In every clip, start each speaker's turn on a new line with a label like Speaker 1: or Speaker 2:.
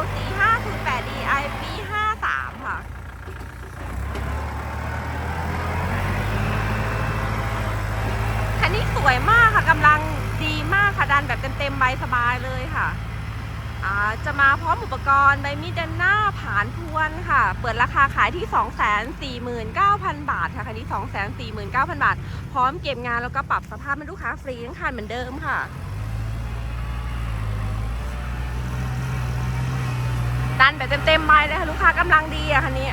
Speaker 1: LC 5 0 8 DI ปี 53 ค่ะ คันนี้สวยมากค่ะกำลังดีมากค่ะ ดันแบบเต็มๆใบสบายเลยค่ะจะมาพร้อมอุปกรณ์ใบมีดด้านหน้าผานพวนค่ะ เปิดราคาขายที่ 249,000 บาทค่ะคันนี้ 249,000 บาท พร้อมเก็บงานแล้วก็ปรับสภาพให้ลูกค้าฟรีทั้งคันเหมือนเดิมค่ะ ดันแบบเต็มๆไปเลยค่ะลูกค้ากำลังดีอะคันนี้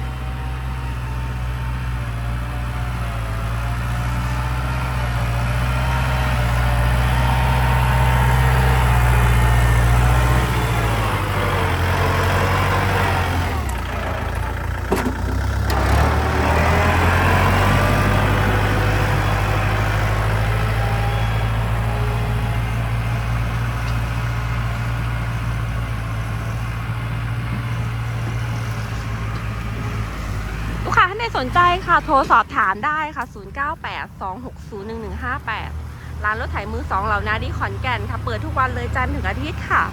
Speaker 1: านใดสนใจค่ะโทรสอบถามได้ค่ะ 0982601158 ร้านรถไถมือสองเหล่านาดีขอนแก่นค่ะ เปิดทุกวันเลยจันทร์ถึงอาทิตย์ค่ะ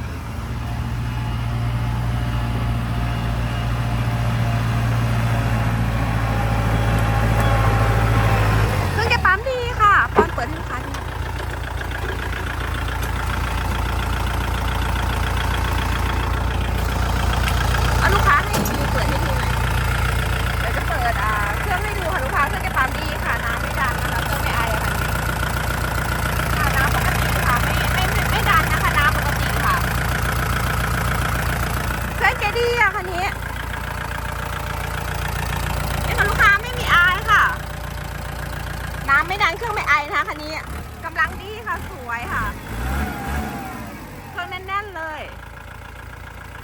Speaker 1: เครื่องแกะปั๊มดีค่ะตอนเปิดให้ลูกค้าดูเอาลูกค้าให้ดูเปิดให้ดูหน่อย เดี๋ยวจะเปิดอ่าเครื่องให้ดูค่ะลูกค้าเครื่องแกะปั๊มดีค่ะ น้ำไม่ดันนะคะเครื่องไม่ไออะค่ะน้ำปกติค่ะไม่ไม่ไม่ไม่ดันนะคะน้ำปกติค่ะเครื่องแกะดีอะคันนี้นี่ค่ะลูกค้าไม่มีไอค่ะ น้ำไม่ดั นเครื่องไม่ไอนะคะคันนี้กำลังดีค่ะสวยค่ะเครื่องแน่นๆเลย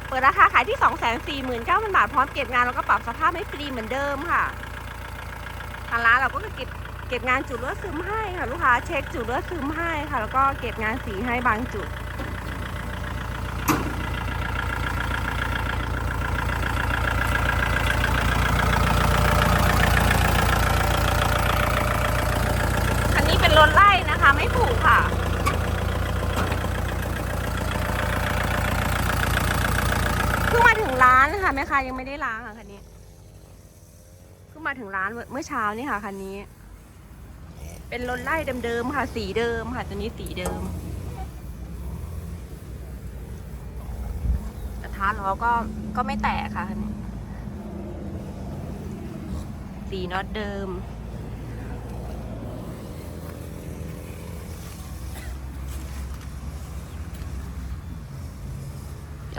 Speaker 1: เปิดราคาขายที่ 249,000 บาทพร้อมเก็บงานแล้วก็ปรับสภาพให้ฟรีเหมือนเดิมค่ะทางร้านเราก็เก็บเก็บงานจุดเลือดซึมให้ค่ะ ลูกค้าเช็คจุดเลือดซึมให้ค่ะ แล้วก็เก็บงานสีให้บางจุด อันนี้เป็น รถไล่นะคะ ไม่ผูกค่ะ เพิ่งมาถึงร้านค่ะแม่ค้ายังไม่ได้ล้างค่ะคันนี้เพิ่งมาถึงร้านเมื่อเมื่อเช้านี่ค่ะคันนี้ เป็นรถไล่เดิมๆค่ะ สีเดิมค่ะตัวนี้สีเดิมกระทะล้อก็ก็ไม่แตกค่ะคันนี้สีน็อตเดิม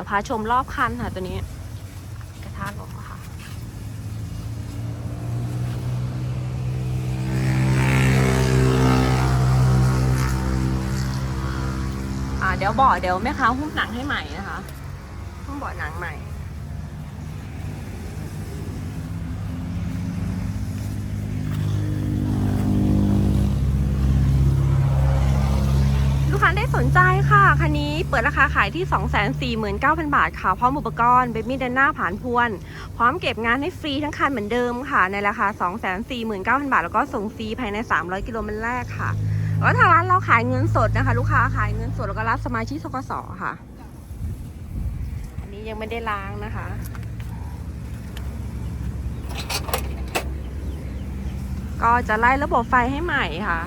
Speaker 1: ดี๋ยวพาชมรอบคันค่ะตัวนี้ กระทะล้อค่ะ อ่าเดี๋ยวบ่อเดี๋ยวแม่ค้าหุ้มหนังให้ใหม่นะคะหุ้มบ่อหนังใหม่ ลูกค้าได้ส นใจค่ะ คันนี้เปิดราคาขายที่ 249,000 บาทค่ะ พร้อมอุปกรณ์เบบี้เดนหน้าผ่านพวน พร้อมเก็บงานให้ฟรีทั้งคันเหมือนเดิมค่ะ ในราคา 249,000 บาท แล้วก็ส่งฟรีภายใน 300 กิโลเมตรแรกค่ะ แล้วทางร้านเราขายเงินสดนะคะ ลูกค้าขายเงินสดแล้วก็รับสมาชิกทกสค่ะ อันนี้ยังไม่ได้ล้างนะคะก็จะไล่ระบบไฟให้ใหม่ค่ะ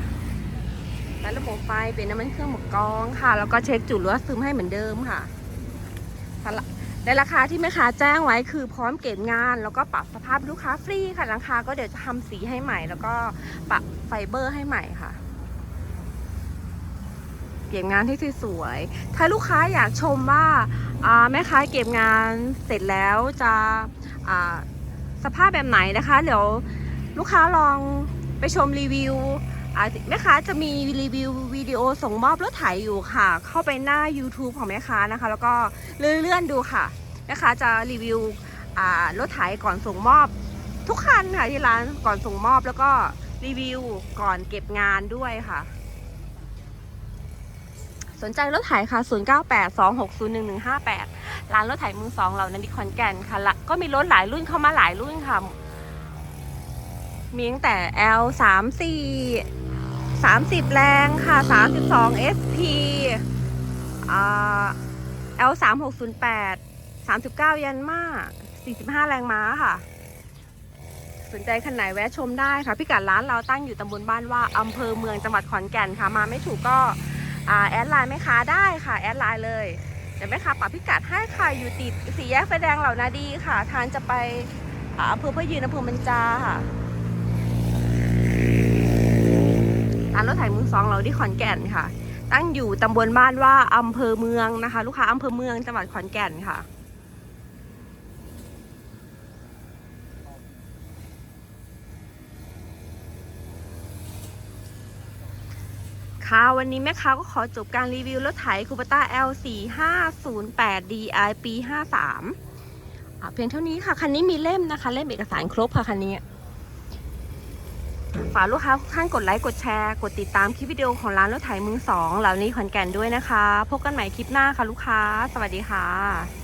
Speaker 1: และระบบไฟเป็นน้ำมันเครื่องหมกกองค่ะ แล้วก็เช็คจุดรั่วซึมให้เหมือนเดิมค่ะในราคาที่แม่ค้าแจ้งไว้คือพร้อมเก็บงาน แล้วก็ปรับสภาพลูกค้าฟรีค่ะราคาก็เดี๋ยวจะทำสีให้ใหม่ แล้วก็ปรับไฟเบอร์ให้ใหม่ค่ะ เก็บงานที่สวยๆถ้าลูกค้าอยากชมว่าแม่ค้าเก็บงานเสร็จแล้วจะสภาพแบบไหนนะคะ เดี๋ยวลูกค้าลองไปชมรีวิว แม่ค้าจะมีรีวิววิดีโอส่งมอบรถไถอยู่ค่ะ เข้าไปหน้า YouTube ของแม่ค้านะคะ แล้วก็เลื่อนๆดูค่ะแม่ค้าจะรีวิวอ่ารถไถก่อนส่งมอบ ทุกคันค่ะที่ร้านก่อนส่งมอบแล้วก็รีวิวก่อนเก็บงานด้วยค่ะ สนใจรถไถค่ะ 0982601158 ร้านรถไถมือสองเหล่านั้นที่ขอนแก่นค่ะละก็มีรถหลายรุ่นเข้ามาหลายรุ่นค่ะ มีตั้งแต่ L 3 4 30 แรงค่ะ 32 SP อ่า L 3 6 0 8 39 ยันมา45 แรงม้าค่ะ สนใจคันไหนแวะชมได้ค่ะ พิกัดร้านเราตั้งอยู่ตำบลบ้านว่าอำเภอเมืองจังหวัดขอนแก่นค่ะ มาไม่ถูกก็แอดไลน์แม่ค้าได้ค่ะแอดไลน์เลยเดี๋ยวแม่ค้าปรับพิกัดให้ค่ะอยู่ติดสี่แยกไฟแดงเหล่านาดีค่ะ ทางจะไปอำเภอพะยืนอำเภอมันจาค่ะ ร้านรถไถมือสองเราที่ขอนแก่นค่ะ ตั้งอยู่ตำบลบ้านว่าอำเภอเมืองนะคะ ลูกค้าอำเภอเมืองจังหวัดขอนแก่นค่ะค่ะวันนี้แม่ค้าก็ขอจบการรีวิวรถไถคูปต้า L4 508 DI ปี 53เพียงเท่านี้ค่ะ คันนี้มีเล่มนะคะ เล่มเอกสารครบค่ะ คันนี้ ฝากลูกค้าทุกท่านกดไลค์กดแชร์ กดติดตามคลิปวิดีโอของร้านรถไถมือสองเหล่านี้ขอนแก่นด้วยนะคะ พบกันใหม่คลิปหน้าค่ะลูกค้า สวัสดีค่ะ